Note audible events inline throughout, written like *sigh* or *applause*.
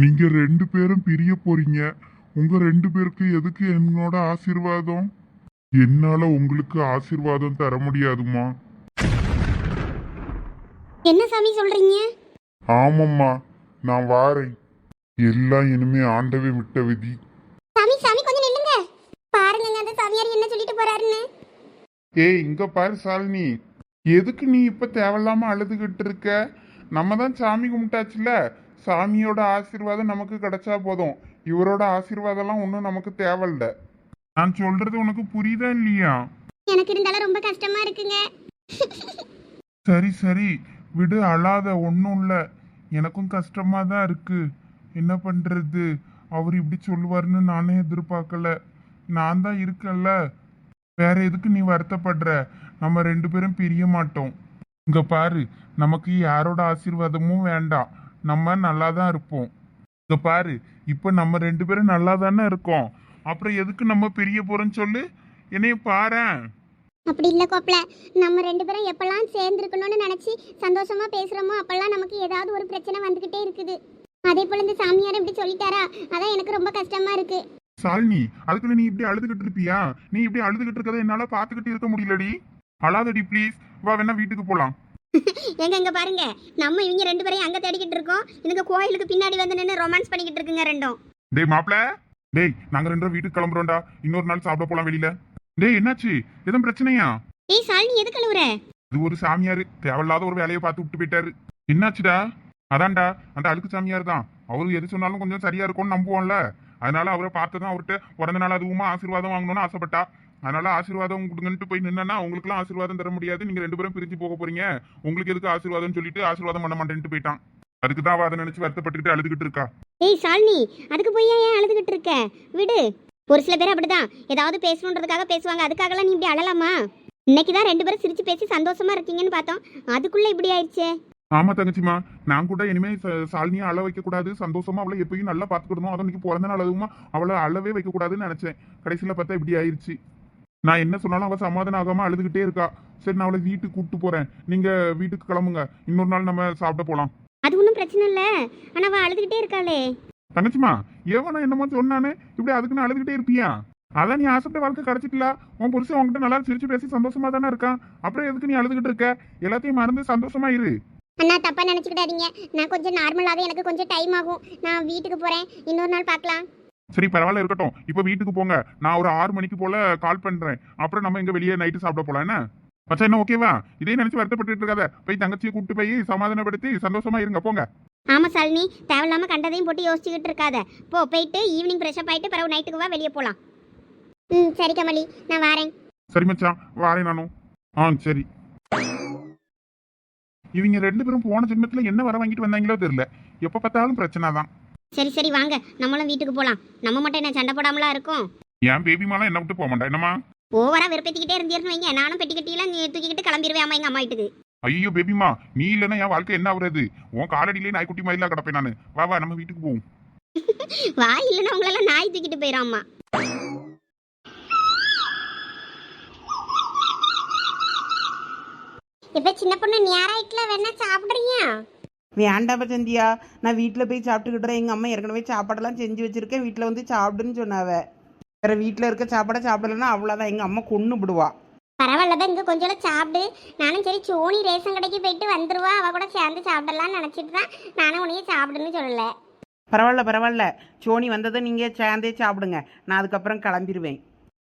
நீங்க ரெண்டு பேரும் பிரிய போறீங்க. உங்க ரெண்டு பேருக்கு எதுக்கு என்னோட ஆசீர்வாதம்? என்னால உங்களுக்கு ஆசீர்வாதம் தர முடியாதுமா என்ன சாமி சொல்றீங்க? ஆமாம்மா நான் வாரேன். எல்லாம் இனிமே ஆண்டவே விட்ட விதி. சாமி சாமி கொஞ்சம் நில்லுங்க. பாருங்க அந்த சாமியார் என்ன சொல்லிட்டு போறாருன்னு. ஏய் இங்க பாரு சாலினி. எதுக்கு நீ இப்ப தேவையில்லாம அழுதுகிட்டு இருக்க? நம்ம தான் சாமி கும்பிட்டாச்சுல. சாமியோட ஆசீர்வாதம் நமக்கு கிடைச்சா போதும். இவரோட ஆசீர்வாதம்லாம் ஒன்றும் நமக்கு தேவையில்ல. நான் சொல்றது உனக்கு புரியுதா இல்லையா? எனக்கு இருந்தாலும் ரொம்ப கஷ்டமா இருக்குங்க. சரி சரி. விடு அழாத ஒன்றும் இல்லை. எனக்கும் கஷ்டமா தான் இருக்கு. என்ன பண்றது? அவர் இப்படி சொல்லுவாருன்னு நானே எதிர்பார்க்கல. நான் தான் இருக்கேன்ல. வேற எதுக்கு நீ வருத்தப்படுற? நம்ம ரெண்டு பேரும் பிரிய மாட்டோம். இங்க பாரு நமக்கு யாரோட ஆசீர்வாதமும் வேண்டாம். நம்ம நல்லா தான் இருப்போம். இங்க பாரு இப்போ நம்ம ரெண்டு பேரும் நல்லா தானே இருக்கோம். அப்புறம் எதுக்கு நம்ம பிரிய போறோம்னு சொல்லு? என்னைய பாரேன். அப்படி இல்ல கோப்பல நம்ம ரெண்டு பேரும் எப்பெல்லாம் சேர்ந்துருக்கணும்னு நினைச்சு சந்தோஷமா பேசுறோமோ அப்பெல்லாம் நமக்கு ஏதாவது ஒரு பிரச்சனை வந்துகிட்டே இருக்குது. அதே போல இந்த சாமியார் இப்படி சொல்லிட்டாரா? அதான் எனக்கு ரொம்ப கஷ்டமா இருக்கு. சாலினி அதுக்குள்ள நீ இப்படி அழுதுகிட்டு இருப்பியா? நீ இப்படி அழுதுகிட்டு இருக்கதை என்னால பாத்துக்கிட்டு இருக்க முடியலடி. அழாதடி ப்ளீஸ் வா வேணா வீட்டுக்கு போலாம். எங்க இங்க பாருங்க. நம்ம இவங்க ரெண்டு பேரையும் அங்க தேடிக்கிட்டு இருக்கோம். இதுங்க கோயிலுக்கு பின்னாடி வந்து நின்று ரொமான்ஸ் பண்ணிக்கிட்டு இருக்குங்க ரெண்டும். டேய் மாப்ள டேய் நாங்க ரெண்டு பேரும் வீட்டுக்கு கிளம்புறோம்டா. இன்னொரு நாள் சாப்பிட போலாம் வெளியில. டேய் என்னாச்சு? எதுவும் பிரச்சனையா? ஏய் சாலினி எது கழுவுற இது ஒரு சாமியாரு. தேவையில்லாத ஒரு வேலையை பார்த்து விட்டு போயிட்டாரு. என்னாச்சுடா? அதான்டா. அந்த அழுக்கு சாமியார் தான். அவரு எது சொன்னாலும் கொஞ்சம் சரியா இருக்கும்னு நம்புவோம்ல. அதனால அவரை பார்த்து தான் அவர்கிட்ட பிறந்த நாள் அதுவுமா ஆசீர்வாதம் வாங்கணும்னு ஆசைப்பட்டா. அதனால ஆசீர்வாதம் கொடுங்கன்ட்டு போய் நின்னா உங்களுக்குலாம் ஆசீர்வாதம் தர முடியாது. நீங்க ரெண்டு பேரும் பிரிஞ்சு போக போறீங்க. உங்களுக்கு எதுக்கு ஆசீர்வாதம் சொல்லிட்டு ஆசீர்வாதம் பண்ண மாட்டேன்ட்டு போயிட்டான். அதுக்கு தான் அதை நினைச்சு வருத்தப்பட்டுக்கிட்டு அழுதுகிட்டு இருக்கா. ஏய் சாலினி அதுக்கு போய் ஏன் அழுதுகிட்டு இருக்க? விடு. ஒரு சில பேர் அப்படிதான். ஏதாவது பேசணுன்றதுக்காக பேசுவாங்க. அதுக்காகலாம் நீ இப்படி அழலாமா? இன்னைக்கு தான் ரெண்டு பேரும் சிரிச்சு பேசி சந்தோஷமா இருக்கீங்கன்னு பார்த்தோம். அதுக்குள்ள இப்படி ஆயிடுச்சே. ஆமா தங்கச்சிமா நான் கூட இனிமே சாலினியா அழ வைக்க கூடாது சந்தோஷமா அவளை எப்பயும் நல்லா பாத்துக்கிடணும் அதுவும் இன்னைக்கு பிறந்த நாள் அதுவுமா அவளை அழவே வைக்க கூடாதுன்னு நினைச்சேன். கடைசியில பார்த்தா இப்படி ஆயிருச்சு. நான் என்ன சொன்னாலும் அவ சமாதானம் ஆகாம அழுதுகிட்டே இருக்கா. சரி நான் அவளை வீட்டுக்கு கூப்பிட்டு போறேன். நீங்க வீட்டுக்கு கிளம்புங்க. இன்னொரு நாள் நம்ம சாப்பிட போலாம். அது ஒன்றும் பிரச்சனை இல்லை. ஆனால் அவள் அழுதுகிட்டே இருக்காளே. தங்கச்சிமா ஏவனா என்னமோ சொன்னானே. இப்படி அதுக்குன்னு அழுதுகிட்டே இருப்பியா? அதான் நீ ஆசைப்பட்ட வாழ்க்கை கிடைச்சிட்டல. உன் புருஷன் உன்கிட்ட நல்லா சிரிச்சு பேசி சந்தோஷமா தானே இருக்கான். அப்புறம் எதுக்கு நீ அழுதுகிட்டு இருக்க? எல்லாத்தையும் மறந்து சந்தோஷமா இரு. அண்ணா தப்பாக நினச்சிக்கிடாதீங்க. நான் கொஞ்சம் நார்மலாகவே எனக்கு கொஞ்சம் டைம் ஆகும். நான் வீட்டுக்கு போகிறேன் இன்னொரு நாள் பார்க்கலாம். சரி பரவாயில்ல இருக்கட்டும். இப்போ வீட்டுக்கு போங்க. நான் ஒரு ஆறு மணிக்கு போல கால் பண்றேன். அப்புறம் நம்ம இங்க வெளியே நைட்டு சாப்பிட போலாம் என்ன? மச்சா என்ன ஓகேவா இதே நினைச்சு வருத்தப்பட்டு இருக்காத. போய் தங்கச்சியை கூப்பிட்டு போய் சமாதானப்படுத்தி சந்தோஷமா இருங்க போங்க. ஆமாம் சாலினி. தேவையில்லாமல் கண்டதையும் போட்டு யோசிச்சுக்கிட்டு இருக்காத. போ போயிட்டு ஈவினிங் ஃப்ரெஷ்அப் ஆகிட்டு பிறகு நைட்டுக்கு வா வெளியே போகலாம் ம் சரி கமலி. நான் வரேன். சரி மச்சான். வாரேன் நானும். ஆ சரி. இவங்க ரெண்டு பேரும் போன ஜென்மத்துல என்ன வர வாங்கிட்டு வந்தாங்களோ தெரியல. எப்ப பார்த்தாலும் பிரச்சனை தான் சரி சரி வாங்க. நம்மளும் வீட்டுக்கு போகலாம் நம்ம மட்டும் என்ன சண்டை போடாமலா இருக்கும்? என் பேபி மாலாம் என்ன விட்டு போக மாட்டேன் என்னம்மா? ஓவரா வெறுப்பேத்திக்கிட்டே இருந்தீர்னு வைங்க. நானும் பெட்டி கட்டியெல்லாம் நீ தூக்கிக்கிட்டு கிளம்பிடுவேன் அம்மா எங்கள் அம்மா வீட்டுக்கு. ஐயோ பேபிமா நீ இல்லைன்னா என் வாழ்க்கை என்ன ஆகுறது? உன் காலடியிலே நாய்க்குட்டி மாதிரிலாம் கிடப்பேன் நான். வா வா நம்ம வீட்டுக்கு போவோம். *laughs* வா இல்லைன்னா உங்களெல்லாம் நாய் தூக்கிட்டு போயிடும் அம்மா இப்போ சின்ன பொண்ணு நேராயிட்டுல வேணா சாப்பிட்றீங்க வேண்டாம் சந்தியா நான் வீட்டில் போய் சாப்பிட்டுக்கிட்டுறேன். எங்கள் அம்மா ஏற்கனவே சாப்பாடெல்லாம் செஞ்சு வச்சுருக்கேன். வீட்டில் வந்து சாப்பிடுன்னு சொன்னாவ. வேறு வீட்டில் இருக்க சாப்பாடை சாப்பிடலன்னா அவ்வளோதான் எங்கள் அம்மா கொன்று விடுவா. பரவாயில்ல தான் இங்கே கொஞ்சம் சாப்பிடு. நானும் சரி சோனி ரேஷன் கடைக்கு போயிட்டு வந்துருவா. அவ கூட சேர்ந்து சாப்பிடலாம்னு நினச்சிட்டு தான் நானும் உன்னையே சாப்பிடுன்னு சொல்லலை. பரவாயில்ல பரவாயில்ல. சோனி வந்ததை நீங்கள் சேர்ந்தே சாப்பிடுங்க. நான் அதுக்கப்புறம் கிளம்பிடுவேன்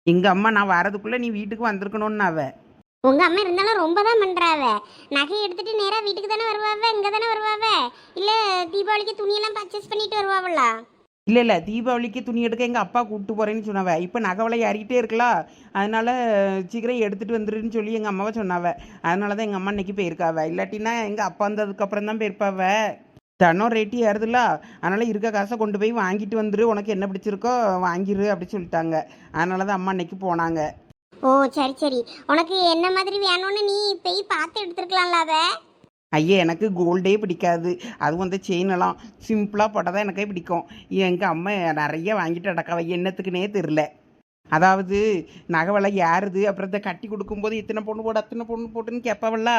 எங்கள் அம்மா நான் வரதுக்குள்ளே நீ வீட்டுக்கு வந்திருக்கணும்னாவ. உங்க அம்மா இருந்தாலும் ரொம்ப தான் பண்றாவ. நகை எடுத்துட்டு நேரா வீட்டுக்கு தானே வருவாவ? இங்க தானே வருவாவ? இல்ல தீபாவளிக்கு துணியெல்லாம் பர்ச்சேஸ் பண்ணிட்டு வருவாவல இல்லை இல்லை. தீபாவளிக்கு துணி எடுக்க எங்கள் அப்பா கூப்பிட்டு போகிறேன்னு சொன்னாவ. இப்போ நகவலை ஏறிக்கிட்டே இருக்கலாம் அதனால் சீக்கிரம் எடுத்துகிட்டு வந்துருன்னு சொல்லி எங்கள் அம்மாவை சொன்னாவ. அதனால தான் எங்கள் அம்மா இன்னைக்கு போயிருக்காவ. இல்லாட்டினா எங்கள் அப்பா வந்ததுக்கப்புறம் தான் போயிருப்பாவ. தனம் ரேட்டு ஏறுதுல. அதனால் இருக்க காசை கொண்டு போய் வாங்கிட்டு வந்துரு. உனக்கு என்ன பிடிச்சிருக்கோ வாங்கிரு அப்படி சொல்லிட்டாங்க. அதனால தான் அம்மா இன்னைக்கு போனாங்க. ஓ சரி சரி. உனக்கு என்ன மாதிரி வேணும்னு நீ போய் பார்த்து எடுத்துருக்கலாம்ல அவ ஐயா எனக்கு கோல்டே பிடிக்காது. அதுவும் அந்த செயின் எல்லாம் சிம்பிளாக போட்டால் தான் எனக்கே பிடிக்கும். எங்கள் அம்மா நிறைய வாங்கிட்டு அடக்காவ என்னத்துக்குனே தெரில அதாவது நகவலை யாருது அப்புறம் இதை கட்டி கொடுக்கும்போது இத்தனை பொண்ணு போடு அத்தனை பொண்ணு போட்டுன்னு கேட்பவல்ல.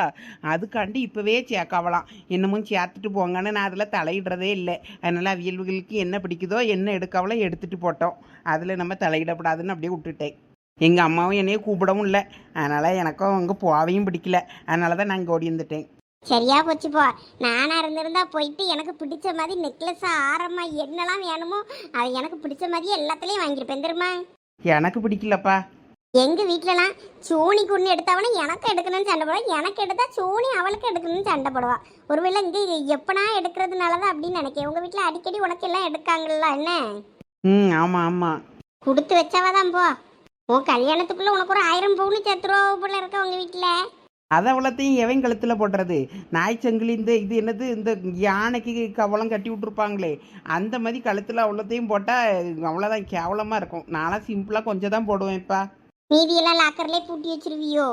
அதுக்காண்டி இப்போவே சேர்க்காவலாம். என்னமோ சேர்த்துட்டு போங்கன்னு நான் அதில் தலையிடுறதே இல்லை. அதனால் அவியல்களுக்கு என்ன பிடிக்குதோ என்ன எடுக்காவளோ எடுத்துகிட்டு போட்டோம். அதில் நம்ம தலையிடக்கூடாதுன்னு அப்படியே விட்டுட்டேன். எங்கள் அம்மாவும் என்னைய கூப்பிடவும் இல்லை. அதனால் எனக்கும் அங்கே போவையும் பிடிக்கல. அதனால தான் நான் இங்கே ஓடி வந்துட்டேன் சரியா போச்சு போ. நானா இருந்திருந்தா போயிட்டு எனக்கு பிடிச்ச மாதிரி நெக்லஸ் ஆரமா என்னெல்லாம் வேணுமோ அது எனக்கு பிடிச்ச மாதிரியே எல்லாத்துலயும் வாங்கியிருப்பேன். தெரியுமா? எனக்கு பிடிக்கலப்பா. எங்க வீட்லலாம் சோனிக்கு ஒன்று எடுத்தவன எனக்கு எடுக்கணும்னு சண்டை போடுவா. எனக்கு எடுத்தா சோனி அவளுக்கு எடுக்கணும்னு சண்டை போடுவா. ஒருவேளை இங்க எப்பனா எடுக்கிறதுனால தான் அப்படின்னு நினைக்கிறேன். உங்க வீட்ல அடிக்கடி உனக்கு எல்லாம் எடுக்காங்கல்ல என்ன? ம் ஆமாம் ஆமாம் கொடுத்து வச்சவா தான் போ. உன் கல்யாணத்துக்குள்ள உனக்கு ஒரு ஆயிரம் பவுன் சேர்த்துருவா போல இருக்க உங்க வீட்ல. அதை அவ்வளோத்தையும் எவன் கழுத்தில் போடுறது? நாய்ச்சங்கிலி இந்த இது என்னது இந்த யானைக்கு கவலம் கட்டி விட்ருப்பாங்களே அந்த மாதிரி கழுத்தில் அவ்வளோத்தையும் போட்டால் அவ்வளோதான் கேவலமாக இருக்கும். நான்லாம் சிம்பிளாக கொஞ்சம் தான் போடுவேன்ப்பா மீதியெல்லாம் லாக்கர்லயே பூட்டி வச்சிருவியோ?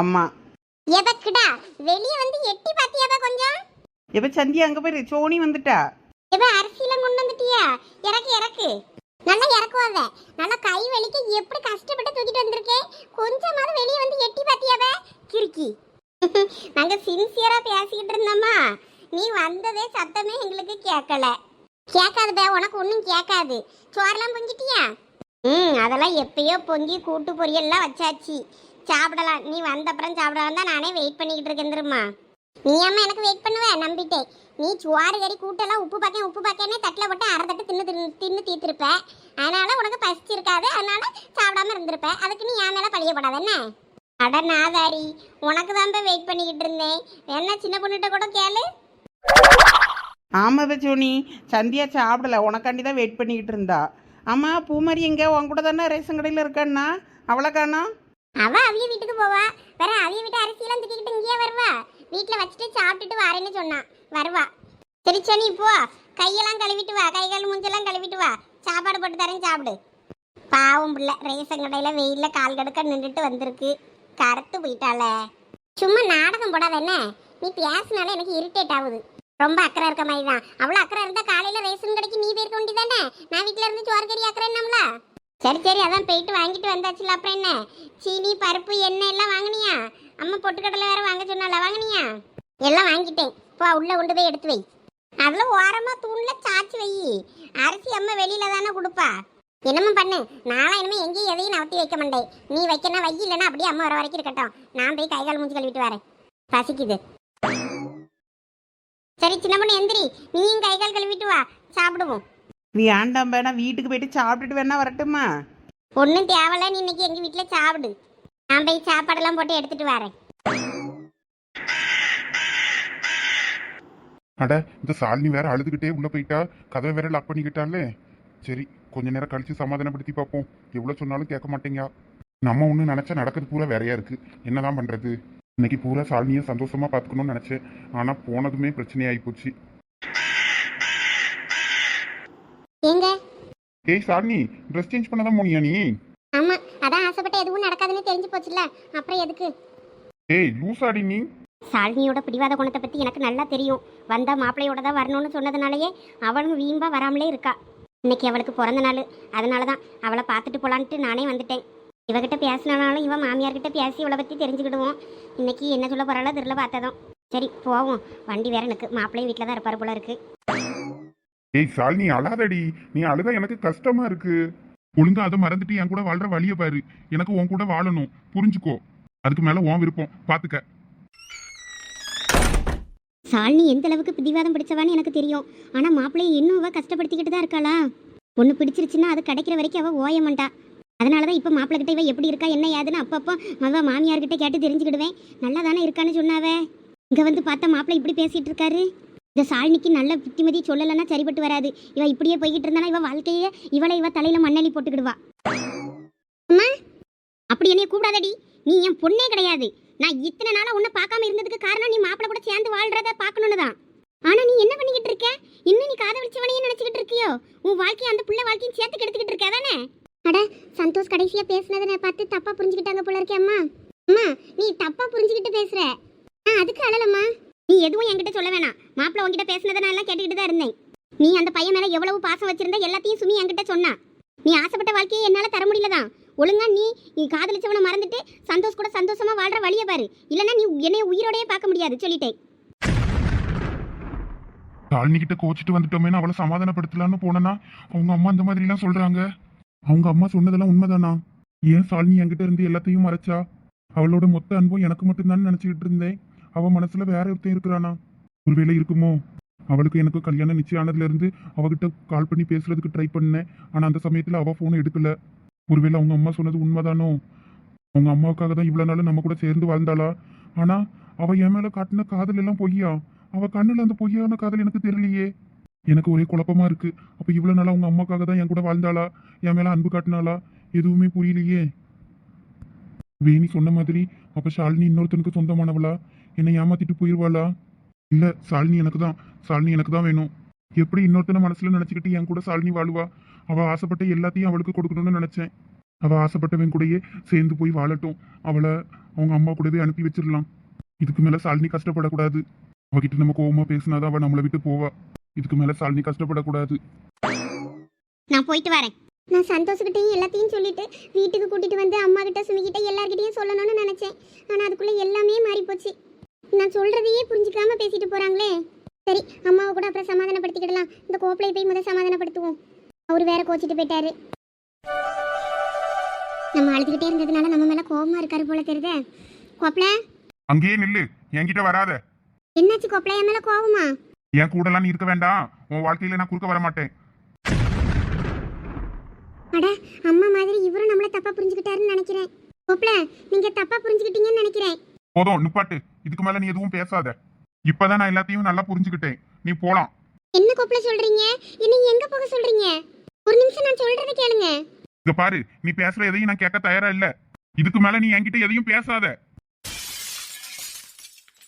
ஆமாம் எதக்குடா வெளியே வந்து எட்டி பாத்தியாதா கொஞ்சம்? எப்போ சந்தியா அங்கே போய் சோனி வந்துட்டா. எப்ப அரிசிலாம் கொண்டு வந்துட்டியா? இறக்கு இறக்கு. நல்லா இறக்குவாத நல்லா கை வலிக்க எப்படி கஷ்டப்பட்டு தூக்கிட்டு வந்திருக்கேன் கொஞ்சமாவது வெளியே வந்து எட்டி பாத்தியாவ? கிறுக்கி. *laughs* நாங்க சின்சியரா பேசிக்கிட்டு இருந்தோமா? நீ வந்ததே சத்தமே எங்களுக்கு கேட்கல கேட்காது பே உனக்கு ஒன்றும் கேட்காது சோறெல்லாம் பொங்கிட்டியா? ம் அதெல்லாம் எப்பயோ பொங்கி கூட்டு பொரியல்லாம் வச்சாச்சு. சாப்பிடலாம். நீ வந்தப்புறம் சாப்பிடலாம் தான் நானே வெயிட் பண்ணிக்கிட்டு இருக்கேன் தெரியுமா? நீ அம்மா எனக்கு வெயிட் பண்ணுவ நம்பிட்டேன். நீ சுவாறு கறி கூட்டெல்லாம் உப்பு பாக்கேன் உப்பு பாக்கேனே தட்டில் போட்டு அரை தட்டு தின்னு தின்னு தின்னு தீர்த்திருப்ப. அதனால உனக்கு பசிச்சிருக்காது அதனால சாப்பிடாம இருந்திருப்ப. அதுக்கு நீ என் மேல பழியப்படாத என்ன? அட நாதாரி உனக்கு தான் வெயிட் பண்ணிக்கிட்டு இருந்தேன். என்ன சின்ன பொண்ணுகிட்ட கூட கேளு. ஆமாம் சோனி சந்தியா சாப்பிடல உனக்காண்டி தான் வெயிட் பண்ணிக்கிட்டு இருந்தா. ஆமாம் பூமாரி எங்கே உன் கூட தானே ரேஷன் கடையில் இருக்கான்னா? அவளை காணோம். அவ அவிய வீட்டுக்கு போவா. வேற அவிய வீட்டு அரிசியெல்லாம் திட்டிக்கிட்டு இங்கேயே வருவா வீட்டில் வச்சுட்டு சாப்பிட்டுட்டு வரேன்னு சொன்னான் வருவா. சரி சனி போ. கையெல்லாம் கழுவிட்டு வா. கை கால் மூஞ்செல்லாம் கழுவிட்டு வா. சாப்பாடு போட்டு தரேன் சாப்பிடு. பாவம் பிள்ளை. ரேசன் கடையில் வெயில்ல கால் கடுக்க நின்றுட்டு வந்திருக்கு. கருத்து போயிட்டாளே. சும்மா நாடகம் போடாத என்ன? நீ பேசினாலே எனக்கு இரிட்டேட் ஆகுது. ரொம்ப அக்கறை இருக்க மாதிரி தான். அவ்வளோ அக்கறை இருந்தால் காலையில் ரேஷன் கடைக்கு நீ போயிருக்க வேண்டியதானே? நான் வீட்டில் இருந்து சோறு கறி அக்கறைன்னம்ல சரி சரி அதான் போயிட்டு வாங்கிட்டு வந்தாச்சுல. அப்புறம் என்ன? சீனி பருப்பு எண்ணெய் எல்லாம் வாங்கினியா? அம்மா பொட்டுக்கடலை வேற வாங்க சொன்னால வாங்கினியா எல்லாம் வாங்கிட்டேன். போ உள்ள கொண்டு போய் எடுத்து வை. அதுல ஓரமா தூண்ல சாச்சி வை. அரிசி அம்மா வெளியில தானே கொடுப்பா. என்னம்மா பண்ணு? நாளா இனிமே எங்கேயும் எதையும் நவத்தி வைக்க மாட்டேன். நீ வைக்கனா வை இல்லைன்னா அப்படியே அம்மா வர வரைக்கும் இருக்கட்டும். நான் போய் கை கால் மூஞ்சி கழுவிட்டு வரேன். பசிக்குது. சரி சின்ன பொண்ணு எந்திரி. நீயும் கை கால் கழுவிட்டு வா. சாப்பிடுவோம். வேண்டாம் வேணா வீட்டுக்கு போயிட்டு சாப்பிட்டுட்டு வேணா வரட்டுமா? ஒன்றும் தேவையில்ல. நீ இன்னைக்கு எங்கள் வீட்டில் சாப்பிடு. நான் போய் சாப்பாடெல்லாம் போட்டு எடுத்துட்டு வரேன். அட இந்த சாலினி வேற அழுதுகிட்டே உள்ள போயிட்டா. கதவை வேற லாக் பண்ணிக்கிட்டாலே சரி கொஞ்ச நேரம் கழிச்சு சமாதானப்படுத்தி பார்ப்போம். எவ்வளவு சொன்னாலும் கேட்க மாட்டேங்க. நம்ம ஒண்ணு நினைச்சா நடக்கிறது பூரா வேறையா இருக்கு. என்னதான் பண்றது? இன்னைக்கு பூரா சாலினியை சந்தோஷமா பாத்துக்கணும்னு நினைச்சேன். ஆனா போனதுமே பிரச்சனையாயி போச்சு. ஏங்க ஏய் சாலினி ட்ரெஸ் சேஞ்ச் பண்ணதான் போனியா நீ? ஆமா அதான் ஆசைப்பட்ட எதுவும் நடக்காதுன்னு தெரிஞ்சு போச்சுல அப்புறம் எதுக்கு? ஏய் லூசாடி நீ. சாலினியோட பிடிவாத குணத்தை பத்தி எனக்கு நல்லா தெரியும். வந்தா மாப்பிள்ளையோட தான் வரணும்னு சொன்னதுனாலயே அவளும் வீம்பா வராமலே இருக்கா. இன்னைக்கு அவளுக்கு பிறந்த நாள். அதனால தான் அவளை பார்த்துட்டு போலான்ட்டு நானே வந்துட்டேன். இவகிட்ட பேசினாலும் இவன் மாமியார்கிட்ட பேசி இவளை பத்தி தெரிஞ்சுக்கிடுவோம். இன்னைக்கு என்ன சொல்ல போறாளோ தெரியல பார்த்ததும். சரி போவோம். வண்டி வேற எனக்கு. மாப்பிள்ளை வீட்டில் தான் இருப்பாரு போல இருக்கு. ஏய் சாலினி அழாதடி. நீ அழுதா எனக்கு கஷ்டமா இருக்கு. ஒழுங்கா அதை மறந்துட்டு என் கூட வாழ்ற வழிய பாரு. எனக்கு உன் கூட வாழணும். புரிஞ்சுக்கோ. அதுக்கு மேல உன் விருப்பம். பாத்துக்க. சாலினி எந்த அளவுக்கு பிடிவாதம் பிடிச்சவான்னு எனக்கு தெரியும். ஆனால் மாப்பிள்ளையை இன்னும் அவள் கஷ்டப்படுத்திக்கிட்டு தான் இருக்காளா? ஒன்று பிடிச்சிருச்சுன்னா அது கிடைக்கிற வரைக்கும் அவள் ஓய மாட்டா. அதனால தான் இப்போ மாப்பிள்ளைகிட்ட இவ எப்படி இருக்கா என்ன ஏதுன்னு அப்பப்போ அவள் மாமியார்கிட்ட கேட்டு தெரிஞ்சுக்கிடுவேன். நல்லா தானே இருக்கான்னு சொன்னாவே? இங்கே வந்து பார்த்தா மாப்பிள்ளை இப்படி பேசிகிட்டு இருக்காரு? இந்த சாலினிக்கு நல்ல புத்திமதி சொல்லலைன்னா சரிப்பட்டு வராது. இவ இப்படியே போய்கிட்டு இருந்தானா இவ வாழ்க்கையே இவளை இவ தலையில மண்ணலி போட்டுக்கிடுவா. அம்மா அப்படி என்னைய கூப்பிடாதடி. நீ என் பொண்ணே கிடையாது. நான் இத்தனை நாளா உன்னை பார்க்காம இருந்ததுக்கு காரணம் நீ மாப்பிள்ளை கூட சேர்ந்து வாழ்றத பார்க்கணும்னு தான் ஆனா நீ என்ன பண்ணிக்கிட்டு இருக்க? இன்னும் நீ காதலிச்சவனையே நினைச்சுக்கிட்டு இருக்கியோ? உன் வாழ்க்கையை அந்த புள்ள வாழ்க்கையும் சேர்த்து கெடுத்துக்கிட்டு இருக்க தானே? அட சந்தோஷ் கடைசியா பேசுனதை நான் பார்த்து தப்பா புரிஞ்சுக்கிட்டாங்க போல இருக்கே அம்மா. அம்மா நீ தப்பா புரிஞ்சுக்கிட்டு பேசுற. ஆ அதுக்கு அழலம்மா. நீ எதுவும் என்கிட்ட சொல்ல வேணாம். மாப்பிள்ள உன்கிட்ட பேசுனதை நான் எல்லாம் கேட்டுக்கிட்டு தான் இருந்தேன். நீ அந்த பையன் மேல எவ்வளவு பாசம் வச்சிருந்த எல்லாத்தையும் சுமி என்கிட்ட சொன்னா. நீ ஆசைப்பட்ட வாழ்க்கையை என்னால தர முடியலதான். ஒழுங்கா நீ நீ காதலிச்சவனை மறந்துட்டு சந்தோஷ் கூட சந்தோஷமா வாழ்ற வழியை பாரு. இல்லைன்னா நீ என்னைய உயிரோடயே பார்க்க முடியாது சொல்லிட்டேன். ஷாலினி கிட்ட கோச்சிட்டு வந்துட்டோமேனு அவளை சமாதானப்படுத்தலான்னு போனனா அவங்க அம்மா அந்த மாதிரி எல்லாம் சொல்றாங்க. அவங்க அம்மா சொன்னதெல்லாம் உண்மைதானா? ஏன் ஷாலினி என்கிட்ட இருந்து எல்லாத்தையும் மறைச்சா? அவளோட மொத்த அன்பும் எனக்கு மட்டும்தான் நினைச்சுக்கிட்டு இருந்தேன். அவ மனசுல வேற ஒருத்தன் இருக்கிறானா? ஒருவேளை இருக்குமோ? அவளுக்கு எனக்கு கல்யாணம் நிச்சயம் ஆனதுல இருந்து அவகிட்ட கால் பண்ணி பேசுறதுக்கு ட்ரை பண்ணேன். ஆனா அந்த சமயத்துல அவ போனை எடுக்கல. ஒருவேளை அவங்க அம்மா சொன்னது உண்மைதானோ? அவங்க அம்மாவுக்காக தான் இவ்வளவு நாள் நம்ம கூட சேர்ந்து வாழ்ந்தாளா? ஆனா அவ என் மேல காட்டின காதல் எல்லாம் பொய்யா? அவ கண்ணுல அந்த பொய்யான காதல் எனக்கு தெரியலையே. எனக்கு ஒரே குழப்பமா இருக்கு. அப்ப இவ்வளவு நாளா அவங்க அம்மாக்காக தான் என் கூட வாழ்ந்தாளா? என் மேல அன்பு காட்டினாளா? எதுவுமே புரியலையே. வேணி சொன்ன மாதிரி அப்ப ஷாலினி இன்னொருத்தனுக்கு சொந்தமானவளா? என்னை ஏமாத்திட்டு போயிருவாளா? இல்ல ஷாலினி எனக்கு தான் ஷாலினி எனக்கு தான் வேணும். எப்படி இன்னொருத்தனை மனசுல நினைச்சுக்கிட்டு என் கூட ஷாலினி வாழுவா? அவ ஆசைப்பட்ட எல்லாத்தையும் அவளுக்கு கொடுக்கணும்னு நினைச்சேன். அவ ஆசைப்பட்டவன் கூடயே சேர்ந்து போய் வாழட்டும். அவளை அவங்க அம்மா கூடவே அனுப்பி வச்சிடலாம். இதுக்கு மேல ஷாலினி கஷ்டப்படக்கூடாது. அவகிட்ட நம்ம கோவமா பேசினாதான் அவ நம்மளை விட்டு போவா. இதுக்கு மேல ஷாலினி கஷ்டப்படக்கூடாது. நான் போயிட்டு வரேன். நான் சந்தோஷக்கிட்டையும் எல்லாத்தையும் சொல்லிட்டு வீட்டுக்கு கூட்டிட்டு வந்து அம்மா கிட்ட சுமி கிட்ட எல்லார்கிட்டயும் சொல்லணும்னு நினைச்சேன். ஆனா அதுக்குள்ள எல்லாமே மாறி போச்சு நான் சொல்றதையே புரிஞ்சுக்காம பேசிட்டு போறாங்களே. சரி அம்மாவை கூட அப்புறம் சமாதானப்படுத்திக்கிடலாம். இந்த கோப்பலையை போய் முதல் சமாதானப்படுத்துவோம். அவர் வேற கோச்சிட்டு போயிட்டாரு. நம்ம அழுதுகிட்டே இருந்ததுனால நம்ம மேல கோபமா இருக்காரு போல தெரியுதே. கோப்பல அங்கேயே நில்லு. என்கிட்ட வராத. என்னாச்சு கோப்பல என் மேல கோவமா? என் கூடலாம் நீ இருக்க வேண்டாம். உன் வாழ்க்கையில நான் குறுக்க வர மாட்டேன் அட அம்மா மாதிரி இவரும் நம்மள தப்பா புரிஞ்சுக்கிட்டாருன்னு நினைக்கிறேன். கோப்பல நீங்க தப்பா புரிஞ்சுக்கிட்டீங்கன்னு நினைக்கிறேன். போதும் நிப்பாட்டு. இதுக்கு மேல நீ எதுவும் பேசாத. இப்பதான் நான் எல்லாத்தையும் நல்லா புரிஞ்சுக்கிட்டேன். நீ போலாம். என்ன கோப்பல சொல்றீங்க? என்ன எங்க போக சொல்றீங்க? ஒரு நிமிஷம் நான் சொல்றதை கேளுங்க. இங்க பாரு நீ பேசுற எதையும் நான் கேட்க தயாரா இல்ல. இதுக்கு மேல நீ என்கிட்ட எதையும் பேசாத.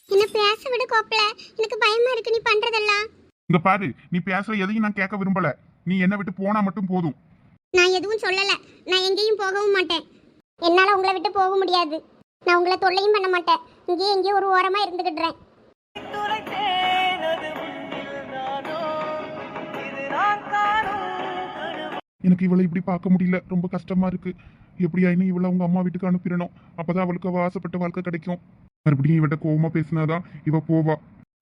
என்ன பேச விடு கோப்பல. எனக்கு பயமா இருக்கு நீ பண்றதெல்லாம். இங்க பாரு நீ பேசுற எதையும் நான் கேட்க விரும்பல. நீ என்ன விட்டு போனா மட்டும் போதும். நான் எதுவும் சொல்லல. நான் எங்கேயும் போகவும் மாட்டேன். என்னால உங்களை விட்டு போக முடியாது. நான் உங்களை தொல்லையும் பண்ண மாட்டேன். இங்கேயே எங்கேயோ ஒரு ஓரமா இருந்துக்கிடுறேன் எனக்கு இவளை இப்படி பார்க்க முடியல. ரொம்ப கஷ்டமா இருக்கு. எப்படியாயினும் இவளை அவங்க அம்மா வீட்டுக்கு அனுப்பிடணும். அப்பதான் அவளுக்கு அவ ஆசைப்பட்ட வாழ்க்கை கிடைக்கும். மறுபடியும் இவட்ட கோவமா பேசினாதான் இவ போவா.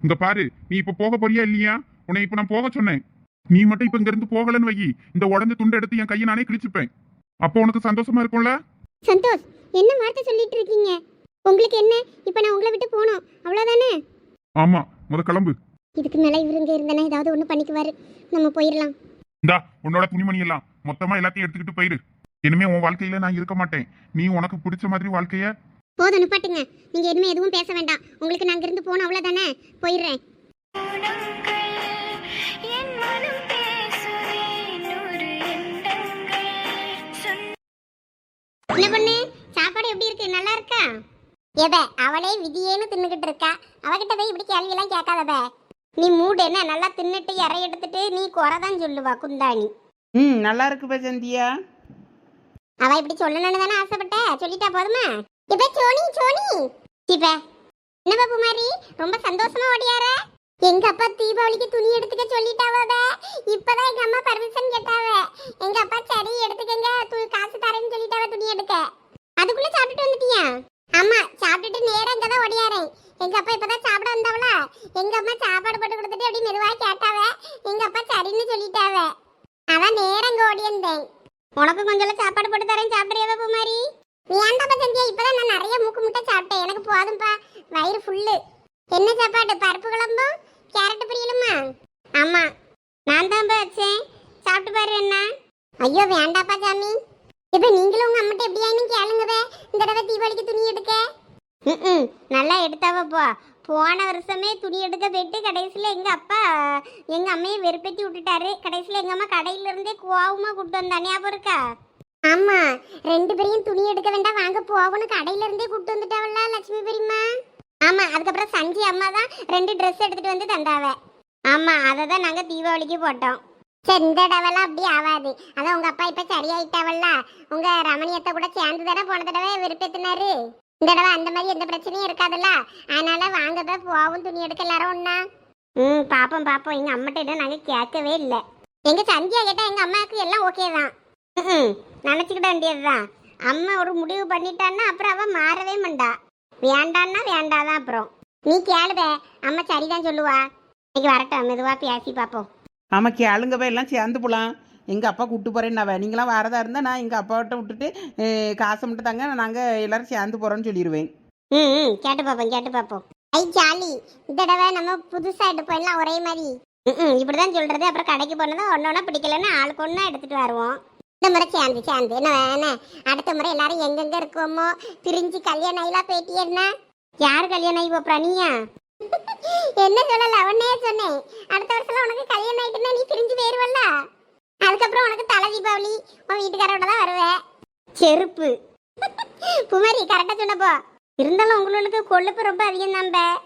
இங்க பாரு நீ இப்ப போக போறியா இல்லையா? உன்னை இப்ப நான் போக சொன்னேன். நீ மட்டும் இப்ப இங்க இருந்து போகலன்னு வை இந்த உடஞ்ச துண்டை எடுத்து என் கையை நானே கிழிச்சுப்பேன். அப்போ உனக்கு சந்தோஷமா இருக்கும்ல? சந்தோஷ் என்ன வார்த்தை சொல்லிட்டு இருக்கீங்க? உங்களுக்கு என்ன? இப்போ நான் உங்களை விட்டு போனோம். அவ்வளோதானே ஆமா முத கிளம்பு. இதுக்கு மேலே இவருங்க இருந்தனா? ஏதாவது ஒன்று பண்ணிக்குவாரு. நம்ம போயிடலாம். இந்தா உன்னோட துணிமணி எல்லாம் மொத்தமா எல்லாத்தையும் எடுத்துக்கிட்டு போயிரு. இனிமே உன் வாழ்க்கையில நான் இருக்க மாட்டேன். நீ உனக்கு பிடிச்ச மாதிரி வாழ்க்கைய போதும் நிப்பாட்டுங்க. நீங்கள் எதுவுமே எதுவும் பேச வேண்டாம். உங்களுக்கு நான் இருந்து போனோம் அவ்வளோதானே போயிடுறேன். என்ன பண்ணு? சாப்பாடு எப்படி இருக்கு? நல்லா இருக்கா? எப அவளே விதியேன்னு தின்னுக்கிட்டு இருக்கா. அவகிட்ட போய் இப்படி கேள்வியெல்லாம் கேட்காதப. நீ மூடு என்ன நல்லா தின்னுட்டு இறை எடுத்துட்டு நீ குறை தான் சொல்லுவா குந்தாணி. ம் நல்லா இருக்கு பச்சந்தியா அவ இப்படி சொல்லணும்னு தானே ஆசைப்பட்ட? சொல்லிட்டா போதுமா? இப்ப சோனி சோனி. இப்ப என்ன பாப்பு மாதிரி ரொம்ப சந்தோஷமா ஓடியார? எங்க அப்பா தீபாவளிக்கு துணி எடுத்துக்க சொல்லிட்டாவ இப்பதான் எங்க அம்மா பர்மிஷன் கேட்டாவ. எங்க அப்பா சரி எடுத்துக்கங்க காசு தரேன்னு சொல்லிட்டாவ துணி எடுக்க. அதுக்குள்ள சாப்பிட்டுட்டு வந்துட்டியா? ஆமா சாப்பிட்டுட்டு நேரா இங்க தான் ஓடியாரேன். எங்க அப்பா இப்பதான் சாப்பிட வந்தவள? எங்க அம்மா சாப்பாடு போட்டு கொடுத்துட்டு அப்படி மெதுவா கேட்டாவ? எங்க அப்பா சரின்னு சொல்லிட்டாவ. அதான் நேரா இங்க ஓடியிருந்தேன். உனக்கு கொஞ்சம் சாப்பாடு போட்டு தரேன் சாப்பிடுறியா பூமாரி? ஏன்டாப்பா சந்தியா இப்பதான் நான் நிறைய மூக்கு முட்டை சாப்பிட்டேன். எனக்கு போதும்பா. வயிறு ஃபுல்லு. என்ன சாப்பாடு? பருப்பு குழம்பும் கேரட் பொரியலுமா? ஆமா. நான் தான் வச்சேன். சாப்பிட்டு பாரு என்ன. ஐயோ வேண்டாப்பா சாமி. இப்ப நீங்களும் உங்க அம்மாட்ட எப்படியாயினும் கேளுங்கவே இந்த தடவை தீபாவளிக்கு துணி எடுக்க. ம் நல்லா எடுத்தாவ போ. போன வருஷமே துணி எடுக்க போயிட்டு கடைசியில் எங்கள் அப்பா எங்கள் அம்மையை வெறுப்பேத்தி விட்டுட்டாரு. கடைசியில் எங்கள் அம்மா கடையில இருந்தே கோவமாக கூட்டு வந்தா. ஞாபகம் இருக்கா? ஆமா. ரெண்டு பேரையும் துணி எடுக்க வேண்டாம். வாங்க போகணும் கடையில இருந்தே கூட்டு வந்துட்டாவல்ல லட்சுமி பெரியம்மா? ஆமா. அதுக்கப்புறம் சஞ்சி அம்மா தான் ரெண்டு ட்ரெஸ் எடுத்துட்டு வந்து தந்தாவ. ஆமா. அதை தான் நாங்க தீபாவளிக்கு போட்டோம். சரி இந்த தடவைலாம் அப்படி ஆகாது அதான் உங்க அப்பா இப்ப சரியாயிட்டாவல்ல? உங்க ரமணியத்தை கூட சேர்ந்து தானே போன தடவை வெறுப்பேத்தினாரு? இந்த தடவை அந்த மாதிரி எந்த பிரச்சனையும் இருக்காதுல்ல? அதனால வாங்க போய் போவும் துணி எடுக்க எல்லாரும் ஒண்ணா. ம் பாப்போம் பாப்போம். எங்க அம்மாட்ட நாங்க கேட்கவே இல்லை. எங்க சந்தியா கேட்டா எங்க அம்மாவுக்கு எல்லாம் ஓகே தான். ம் நினச்சிக்கிட வேண்டியதுதான். அம்மா ஒரு முடிவு பண்ணிட்டான்னா அப்புறம் அவ மாறவே மாட்டா. வேண்டான்னா வேண்டாதான் அப்புறம். நீ கேளுதே. அம்மா சரிதான் சொல்லுவா. இன்னைக்கு வரட்டும் மெதுவா பேசி பார்ப்போம் ஆமாம் கேளுங்கவே எல்லாம் சேர்ந்து போகலாம் எங்கள் அப்பா கூப்பிட்டு போகிறேன்னாவ நீங்களாம் வரதா இருந்தால் நான் எங்கள் அப்பாவிட்ட விட்டுட்டு காசு காசை மட்டும் தாங்க நாங்கள் எல்லாரும் சேர்ந்து போகிறோன்னு சொல்லிடுவேன் ம் ம் கேட்டு பார்ப்போம் கேட்டு பார்ப்போம் ஐ ஜாலி. இந்த தடவை நம்ம புதுசாக எடுப்போம் எல்லாம் ஒரே மாதிரி. ம் இப்படி தான் சொல்கிறது அப்புறம் கடைக்கு போனதும் ஒன்னொன்னா பிடிக்கலன்னா ஆளுக்கு ஒன்றா எடுத்துகிட்டு வருவோம். இந்த முறை சேர்ந்து சேர்ந்து. என்ன வேணே அடுத்த முறை எல்லாரும் எங்கெங்கே இருக்கோமோ? பிரிஞ்சு கல்யாணம் ஆயிலாம் போயிட்டி என்ன? யார் கல்யாணம் ஆகி போறா நீயா? என்ன சொல்லல? உன்னே சொன்னேன். அடுத்த வருஷம் உனக்கு கல்யாணம் ஆயிட்டுன்னா நீ பிரிஞ்சு போயிருவல்ல? அதுக்கப்புறம் உனக்கு தலை தீபாவளி உன் வீட்டுக்காரோட தான் வருவேன் செருப்பு. குமரி கரெக்டா சொன்னப்போ இருந்தாலும் உங்களுக்கு கொழுப்பு ரொம்ப அதிகம் தான்